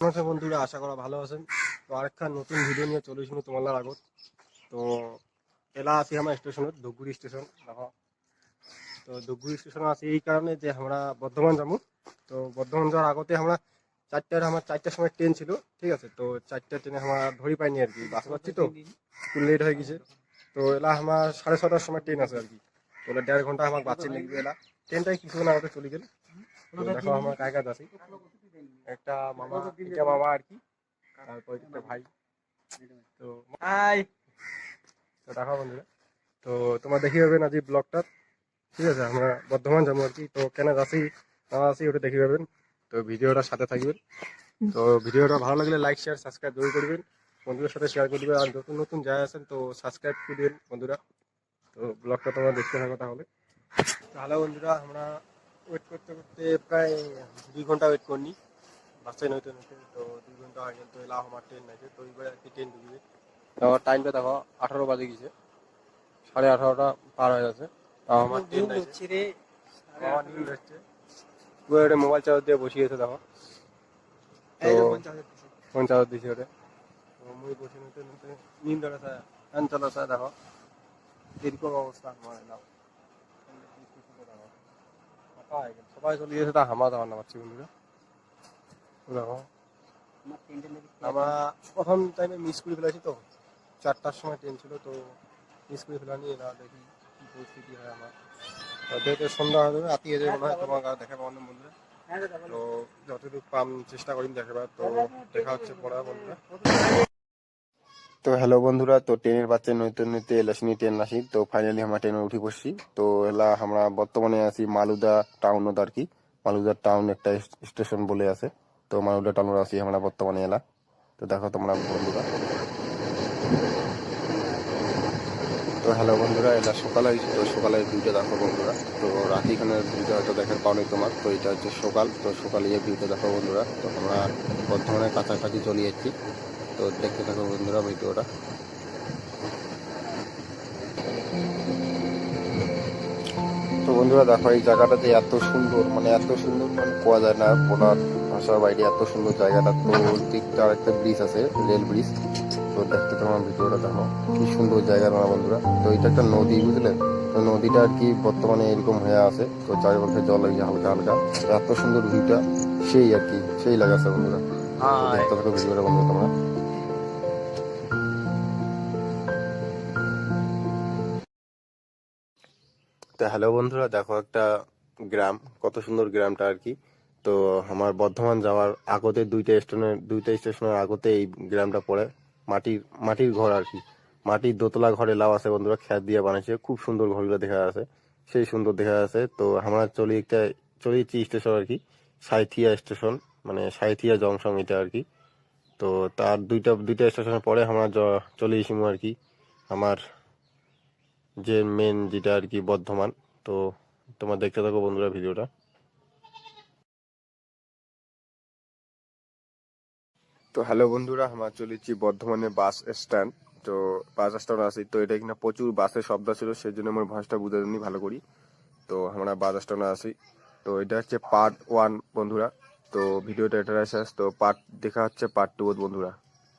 নমস্কার বন্ধুরা, আশা করা ভালো আছেন। তো আরেকটা নতুন ভিডিও নিয়ে চলে এসেছি তোমার আগত। তো এলা আছি আমার স্টেশনত ধুপগুড়ি স্টেশন দেখো। তো ধুপগুড়ি স্টেশন আছি এই কারণে যে আমরা বর্ধমান যাব। তো বর্ধমান যাওয়ার আগতে আমরা চারটার, আমার চারটার সময় ট্রেন ছিল, ঠিক আছে? তো চারটা ট্রেনে আমরা ধরি পাইনি আর কি, বাস পাচ্ছি তো, একটু লেট হয়ে গেছে। তো এলা আমার সাড়ে ছটার সময় ট্রেন আছে আর কি। তো দেড় ঘণ্টা আমার বাচ্চা লেগে এলা। ট্রেনটাই কিছুক্ষণ আগে চলে গেল। দেখো, আমার কায় কাজ আছে একটা মামা এটা মামা আর কি তারপর একটা ভাই। তো হাই। তো দেখো বন্ধুরা। তো তোমরা দেখি পাবেন আজ এই ব্লগটা। ঠিক আছে আমরা বর্ধমান যাব আর কি। তো কেন যাচ্ছি না আছি ওটা দেখি পাবেন। তো ভিডিওটার সাথে থাকবেন। তো ভিডিওটা ভালো লাগলে লাইক শেয়ার সাবস্ক্রাইব জরুর করবেন। বন্ধুদের সাথে শেয়ার করে দেবেন আর নতুন নতুন যারা আছেন তো সাবস্ক্রাইব করে দেবেন বন্ধুরা। তো ব্লগটা তোমরা দেখতে থাকো তাহলে। হ্যালো বন্ধুরা আমরা ওয়েট করতে করতে প্রায় দুই ঘণ্টা ওয়েট করনি। বাসে নইতে নইতে তো দুই ঘণ্টা হয়ে গেল তো এলা আমার ট্রেন নাকি তো এইবার আর কি ট্রেন ঢুকবে। তো টাইমটা দেখো আঠারো বাজে গেছে। সাড়ে আঠারোটা পার হয়ে গেছে তাও আমার ট্রেন নাইছে আমার হচ্ছে। মোবাইল চার্জ দিয়ে দেখো। এই যে দিছে। ফোন চার্জ ওটা তো মুই বসে নিতে নিতে নিন্দ আছে ফ্যান দেখো। এরকম অবস্থা আমার। সবাই চলে গেছে তা হামা দাওয়া নামাচ্ছি বন্ধুরা। দেখো আমার আমরা প্রথম টাইমে মিস করে ফেলেছি তো। চারটার সময় ট্রেন ছিল তো মিস করে ফেলানি এরা দেখি কি পরিস্থিতি হয় আমার। তো যেহেতু সন্ধ্যা হয়ে যাবে রাতি হয়ে যাবে। মনে হয় তোমার দেখাবো অন্য বন্ধুরা। হ্যাঁ তো যতটুকু পাম চেষ্টা করি দেখাবার তো দেখা হচ্ছে পড়া বন্ধুরা। তো হ্যালো বন্ধুরা তো ট্রেনের বাচ্চা নইতে নইতে এলাসনি ট্রেন আসি। তো ফাইনালি আমরা ট্রেনে উঠে পড়ছি তো এলা আমরা বর্তমানে আছি মালুদা টাউনত আর কি। মালুদা টাউন একটা স্টেশন বলে আছে। তো মালুদা টাউন আছি আমরা বর্তমানে এলা। তো দেখো তোমরা বন্ধুরা। তো হ্যালো বন্ধুরা, এটা সকালে তো সকালে ভিউটা দেখো বন্ধুরা। তো রাতে এখানে ভিউটা হয়তো দেখার পাওনি তোমার। তো এটা হচ্ছে সকাল, তো সকালে এই ভিউটা দেখো বন্ধুরা। তো আমরা বর্ধমানের কাছাকাছি চলে যাচ্ছি তো দেখতে থাকো বন্ধুরা ভিডিওটা। তো বন্ধুরা দেখো এই জায়গাটাতে এত সুন্দর মানে এত সুন্দর মানে পাওয়া যায় না বলার ভাষার বাইরে এত সুন্দর জায়গাটা তো দিকটা আরেকটা ব্রিজ আছে রেল ব্রিজ তো দেখতে তোমার ভিডিওটা দেখো কি সুন্দর জায়গা না বন্ধুরা। তো এটা একটা নদী বুঝলেন তো নদীটা আর কি বর্তমানে এরকম হয়ে আছে তো চারিপাশে জল হয়েছে হালকা হালকা। এত সুন্দর ভিউটা সেই আর কি সেই লাগাছে বন্ধুরা। দেখতে থাকো ভিডিওটা বন্ধু তোমরা। তো হ্যালো বন্ধুরা দেখো একটা গ্রাম কত সুন্দর গ্রামটা আর কি। তো আমার বর্ধমান যাওয়ার আগতে দুইটা স্টেশনের দুইটা স্টেশনের আগতে এই গ্রামটা পড়ে। মাটির মাটির ঘর আর কি। মাটির দোতলা ঘরে লাভ আছে বন্ধুরা খ্যাত দিয়ে বানাইছে। খুব সুন্দর ঘরগুলো দেখা আছে সেই সুন্দর দেখা আছে তো আমরা চলি একটা চলে যাচ্ছি স্টেশন আর কি, সাইথিয়া স্টেশন মানে সাইথিয়া জংশন এটা আর কি। তো তার দুইটা দুইটা স্টেশনের পরে আমরা চলে এসিমু আর কি, আমার যে মেন যেটা আর কি বর্ধমান। তো তোমার দেখতে থাকো বন্ধুরা ভিডিওটা। তো হ্যালো বন্ধুরা, আমরা চলেছি বর্ধমানে বাস স্ট্যান্ড তো বাস স্ট্যান্ড আসি তো এটা কিনা প্রচুর বাসের শব্দ ছিল সেই জন্য আমার ভাষাটা বুঝে নি ভালো করি। তো আমরা বাস স্ট্যান্ডে আসি তো এটা হচ্ছে পার্ট ওয়ান বন্ধুরা। তো ভিডিওটা এটা শেষ। তো পার্ট দেখা হচ্ছে পার্ট টু বন্ধুরা।